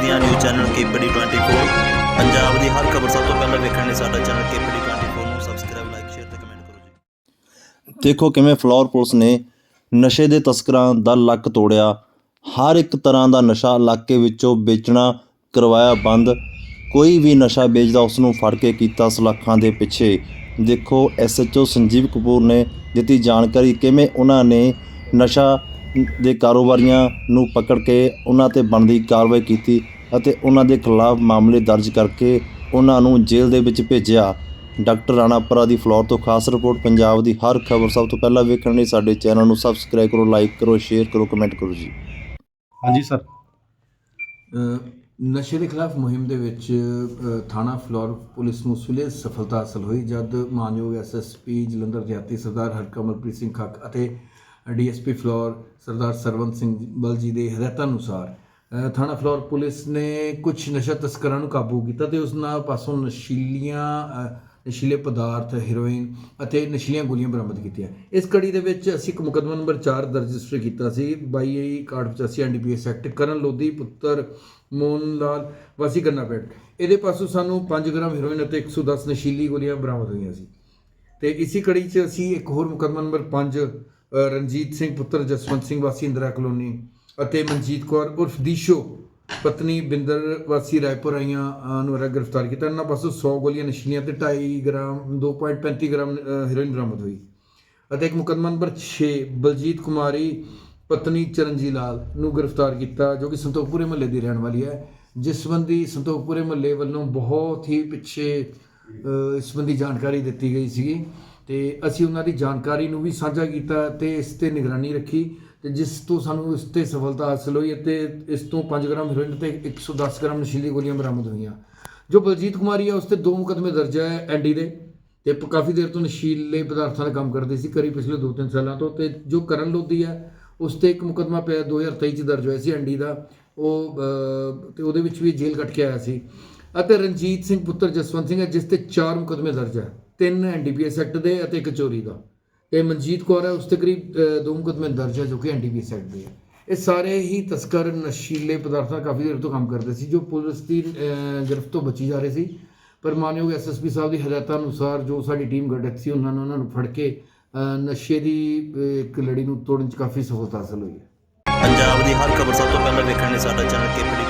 ਪੰਜਾਬ ਦੀਆਂ news channel KPD 24 Punjab ਦੀ ਹਰ ਖਬਰ ਸਭ ਤੋਂ ਪਹਿਲਾਂ ਵੇਖਣ ਲਈ ਸਾਡਾ ਚੈਨਲ ਕੇਪੀਡੀ 24 ਨੂੰ ਸਬਸਕ੍ਰਾਈਬ ਲਾਈਕ ਸ਼ੇਅਰ ਤੇ ਕਮੈਂਟ ਕਰੋ ਜੀ। ਦੇਖੋ ਕਿਵੇਂ ਫਲੋਰ ਪੁਲਿਸ ਨੇ ਨਸ਼ੇ ਦੇ ਤਸਕਰਾਂ ਦਾ ਲੱਕ ਤੋੜਿਆ। ਹਰ ਇੱਕ ਤਰ੍ਹਾਂ ਦਾ ਨਸ਼ਾ ਇਲਾਕੇ ਵਿੱਚੋਂ ਵੇਚਣਾ, ਕਰਵਾਇਆ ਬੰਦ। ਕੋਈ ਵੀ ਨਸ਼ਾ ਵੇਚਦਾ ਉਸ ਨੂੰ ਫੜ ਕੇ ਕੀਤਾ ਸਲਾਖਾਂ ਦੇ ਪਿੱਛੇ। ਦੇਖੋ ਐਸਐਚਓ ਸੰਜੀਵ ਕਪੂਰ ਨੇ ਦਿੱਤੀ ਜਾਣਕਾਰੀ ਕਿਵੇਂ ਉਹਨਾਂ ਨੇ ਨਸ਼ਾ ਦੇ ਕਾਰੋਬਾਰੀਆਂ ਨੂੰ ਪਕੜ ਕੇ ਉਹਨਾਂ ਤੇ ਬਣਦੀ ਕਾਰਵਾਈ ਕੀਤੀ ਅਤੇ ਉਹਨਾਂ ਦੇ ਖਿਲਾਫ ਮਾਮਲੇ ਦਰਜ ਕਰਕੇ ਉਹਨਾਂ ਨੂੰ ਜੇਲ੍ਹ ਦੇ ਵਿੱਚ ਭੇਜਿਆ। ਡਾਕਟਰ ਰਾਣਾਪੁਰਾ ਦੀ ਫਲੋਰ ਤੋਂ ਖਾਸ ਰਿਪੋਰਟ ਪੰਜਾਬ ਦੀ ਹਰ ਖਬਰ ਸਭ ਤੋਂ ਪਹਿਲਾਂ ਵੇਖਣ ਲਈ ਸਾਡੇ ਚੈਨਲ ਨੂੰ ਸਬਸਕ੍ਰਾਈਬ ਕਰੋ ਲਾਈਕ ਕਰੋ ਸ਼ੇਅਰ ਕਰੋ ਕਮੈਂਟ ਕਰੋ ਜੀ। ਹਾਂਜੀ ਸਰ। ਨਸ਼ੇ ਦੇ ਖਿਲਾਫ ਮੁਹਿੰਮ ਦੇ ਵਿੱਚ ਥਾਣਾ ਫਲੋਰ ਪੁਲਿਸ ਨੂੰ ਸੁਲੇ ਸਫਲਤਾ ਹਾਸਲ ਹੋਈ ਜਦ ਮਾਨਯੋਗ ਐਸਐਸਪੀ ਜਲੰਧਰ ਦਿਹਾਤੀ ਸਰਦਾਰ ਹਰਕਮਲਪ੍ਰੀਤ ਸਿੰਘ ਖੱਕ ਅਤੇ ਡੀਐਸਪੀ ਫਲੋਰ ਸਰਦਾਰ ਸਰਵੰਤ ਸਿੰਘ ਬਲ ਜੀ ਦੇ ਹਦਾਇਤਾਂ ਅਨੁਸਾਰ ਥਾਣਾ ਫਲੋਰ ਪੁਲਿਸ ਨੇ ਕੁਝ ਨਸ਼ਾ ਤਸਕਰਾਂ ਨੂੰ ਕਾਬੂ ਕੀਤਾ ਤੇ ਉਸ ਨਾਲ ਪਾਸੋਂ ਨਸ਼ੀਲੀਆਂ ਨਸ਼ੀਲੇ ਪਦਾਰਥ, ਹੀਰੋਇਨ ਅਤੇ ਨਸ਼ੀਲੀਆਂ ਗੋਲੀਆਂ ਬਰਾਮਦ ਕੀਤੀਆਂ। ਇਸ ਕੜੀ ਦੇ ਵਿੱਚ ਅਸੀਂ ਇੱਕ ਮੁਕੱਦਮਾ ਨੰਬਰ 4 ਰਜਿਸਟਰ ਕੀਤਾ ਸੀ 22 ਕਾਰਡ 85 ਐਨਡੀਪੀਐਸ ਐਕਟ, ਕਰਨ ਲੋਧੀ ਪੁੱਤਰ ਮੋਹਨ ਲਾਲ, ਵਾਸੀ ਕਰਨਾ ਪਿੰਡ। ਇਹਦੇ ਪਾਸੋਂ ਸਾਨੂੰ 5 ਗ੍ਰਾਮ ਹੀਰੋਇਨ ਅਤੇ 110 ਨਸ਼ੀਲੀ ਗੋਲੀਆਂ ਬਰਾਮਦ ਹੋਈਆਂ ਸੀ। ਤੇ ਇਸੇ ਕੜੀ 'ਚ ਅਸੀਂ ਇੱਕ ਹੋਰ ਮੁਕੱਦਮਾ ਨੰਬਰ 5 ਰਣਜੀਤ ਸਿੰਘ ਪੁੱਤਰ ਜਸਵੰਤ ਸਿੰਘ ਵਾਸੀ ਇੰਦਰਾ ਕਲੋਨੀ ਅਤੇ ਮਨਜੀਤ ਕੌਰ ਉਰਫ ਦੀਸ਼ੋ ਪਤਨੀ ਬਿੰਦਰ ਵਾਸੀ ਰਾਏਪੁਰ ਆਈਆਂ ਨੂੰ ਗ੍ਰਿਫਤਾਰ ਕੀਤਾ। ਇਹਨਾਂ ਪਾਸੋਂ 100 ਗੋਲੀਆਂ ਨਸ਼ੀਲੀਆਂ ਤੇ 2.5 ਗ੍ਰਾਮ 2.35 ਗ੍ਰਾਮ ਅ, ਹੈਰੋਇਨ ਬਰਾਮਦ ਹੋਈ ਅਤੇ ਇੱਕ ਮੁਕੱਦਮਾ ਨੰਬਰ 6 ਬਲਜੀਤ ਕੁਮਾਰੀ ਪਤਨੀ ਚਰਨਜੀਤ ਲਾਲ ਨੂੰ ਗ੍ਰਿਫਤਾਰ ਕੀਤਾ ਜੋ ਕਿ ਸੰਤੋਖਪੁਰੇ ਮਹੱਲੇ ਦੀ ਰਹਿਣ ਵਾਲੀ ਹੈ। ਜਿਸ ਸੰਬੰਧੀ ਸੰਤੋਖਪੁਰੇ ਮਹੱਲੇ ਵੱਲੋਂ ਬਹੁਤ ਹੀ ਪਿੱਛੇ ਇਸ ਸੰਬੰਧੀ ਜਾਣਕਾਰੀ ਦਿੱਤੀ ਗਈ ਸੀਗੀ। ਤੇ ਅਸੀਂ ਉਹਨਾਂ ਦੀ ਜਾਣਕਾਰੀ ਨੂੰ ਵੀ ਸਾਂਝਾ ਕੀਤਾ ਤੇ ਇਸ ਤੇ ਨਿਗਰਾਨੀ ਰੱਖੀ ਤੇ ਜਿਸ ਤੋਂ ਸਾਨੂੰ ਇਸ ਤੇ ਸਫਲਤਾ ਹਾਸਲ ਹੋਈ ਅਤੇ ਇਸ ਤੋਂ 5 ਗ੍ਰਾਮ ਹੈਰੋਇਨ ਤੇ 110 ਗ੍ਰਾਮ ਨਸ਼ੀਲੀ ਗੋਲੀਆਂ ਬਰਾਮਦ ਹੋਈਆਂ। ਜੋ ਬਲਜੀਤ ਕੁਮਾਰੀ ਹੈ ਉਸ ਤੇ ਦੋ ਮੁਕੱਦਮੇ ਦਰਜ ਹੈ ਐਨਡੀ ਦੇ ਤੇ ਕਾਫੀ ਦੇਰ ਤੋਂ ਨਸ਼ੀਲੇ ਪਦਾਰਥਾਂ ਦਾ ਕੰਮ ਕਰਦੀ ਸੀ ਕਰੀ ਪਿਛਲੇ 2-3 ਸਾਲਾਂ ਤੋਂ ਤੇ ਜੋ ਕਰਨ ਲੋਧੀ ਹੈ ਉਸ ਤੇ ਇੱਕ ਮੁਕੱਦਮਾ ਪਿਆ 2023 ਚ ਦਰਜ ਹੋਇਆ ਸੀ ਐਨਡੀ ਦਾ। ਉਹ ਅ, ਤੇ ਉਹਦੇ ਵਿੱਚ ਵੀ ਜੇਲ੍ਹ ਕੱਟ ਕੇ ਆਇਆ ਸੀ। ਅਤੇ ਰਣਜੀਤ ਸਿੰਘ ਪੁੱਤਰ ਜਸਵੰਤ ਸਿੰਘ ਹੈ ਜਿਸ ਤੇ ਚਾਰ ਮੁਕੱਦਮੇ ਦਰਜ ਹੈ ਤਿੰਨ ਐਨਡੀਪੀਐਸ ਐਕਟ ਦੇ ਅਤੇ ਇੱਕ ਚੋਰੀ ਦਾ। ਤੇ ਮਨਜੀਤ ਕੌਰ ਹੈ ਉਸ ਤੇ ਕਰੀਬ ਦੋ ਮੁਕੱਦਮੇ ਦਰਜ ਹੈ ਜੋ ਕਿ ਐਨਡੀਪੀਐਸ ਐਕਟ ਦੇ ਹੈ। ਇਹ ਸਾਰੇ ਹੀ ਤਸਕਰ ਨਸ਼ੀਲੇ ਪਦਾਰਥਾਂ ਕਾਫੀ ਦੇਰ ਤੋਂ ਕੰਮ ਕਰਦੇ ਸੀ ਜੋ ਪੁਲਿਸ ਦੀ ਅ, ਗ੍ਰਿਫਤ ਤੋਂ ਬਚੀ ਜਾ ਰਹੇ ਸੀ। ਪਰ ਮਾਨਯੋਗ ਐਸਐਸਪੀ ਸਾਹਿਬ ਦੀ ਹਦਾਇਤਾਂ ਅਨੁਸਾਰ ਜੋ ਸਾਡੀ ਟੀਮ ਗਠਿਤ ਸੀ ਉਹਨਾਂ ਨੇ ਉਹਨਾਂ ਨੂੰ ਫੜ ਕੇ ਨਸ਼ੇ ਦੀ ਇੱਕ ਲੜੀ ਨੂੰ ਤੋੜਨ 'ਚ ਕਾਫੀ ਸਫਲਤਾ ਹਾਸਲ ਹੋਈ ਹੈ। ਪੰਜਾਬ ਦੀ ਹਰ ਖਬਰ ਸਭ ਤੋਂ ਪਹਿਲਾਂ ਵੇਖਣ ਲਈ ਸਾਡਾ ਚੈਨਲ ਕੇਪੀਡੀ